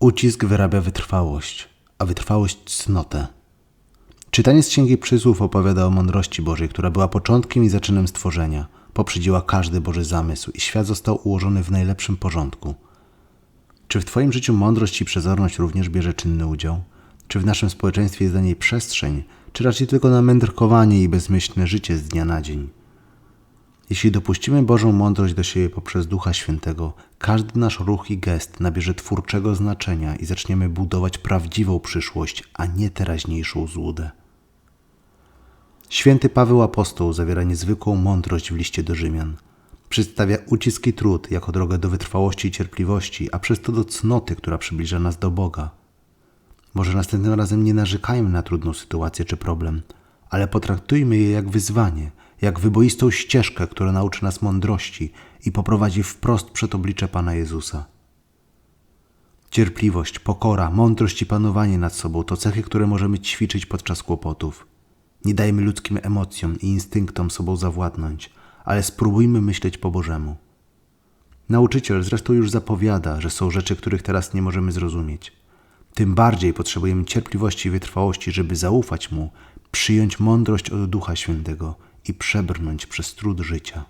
Ucisk wyrabia wytrwałość, a wytrwałość cnotę. Czytanie z Księgi Przysłów opowiada o mądrości Bożej, która była początkiem i zaczynem stworzenia, poprzedziła każdy Boży zamysł i świat został ułożony w najlepszym porządku. Czy w Twoim życiu mądrość i przezorność również bierze czynny udział? Czy w naszym społeczeństwie jest dla niej przestrzeń, czy raczej tylko na mędrkowanie i bezmyślne życie z dnia na dzień? Jeśli dopuścimy Bożą mądrość do siebie poprzez Ducha Świętego, każdy nasz ruch i gest nabierze twórczego znaczenia i zaczniemy budować prawdziwą przyszłość, a nie teraźniejszą złudę. Święty Paweł Apostoł zawiera niezwykłą mądrość w liście do Rzymian. Przedstawia ucisk i trud jako drogę do wytrwałości i cierpliwości, a przez to do cnoty, która przybliża nas do Boga. Może następnym razem nie narzekajmy na trudną sytuację czy problem, ale potraktujmy je jak wyzwanie, jak wyboistą ścieżkę, która nauczy nas mądrości i poprowadzi wprost przed oblicze Pana Jezusa. Cierpliwość, pokora, mądrość i panowanie nad sobą to cechy, które możemy ćwiczyć podczas kłopotów. Nie dajmy ludzkim emocjom i instynktom sobą zawładnąć, ale spróbujmy myśleć po Bożemu. Nauczyciel zresztą już zapowiada, że są rzeczy, których teraz nie możemy zrozumieć. Tym bardziej potrzebujemy cierpliwości i wytrwałości, żeby zaufać Mu, przyjąć mądrość od Ducha Świętego i przebrnąć przez trud życia.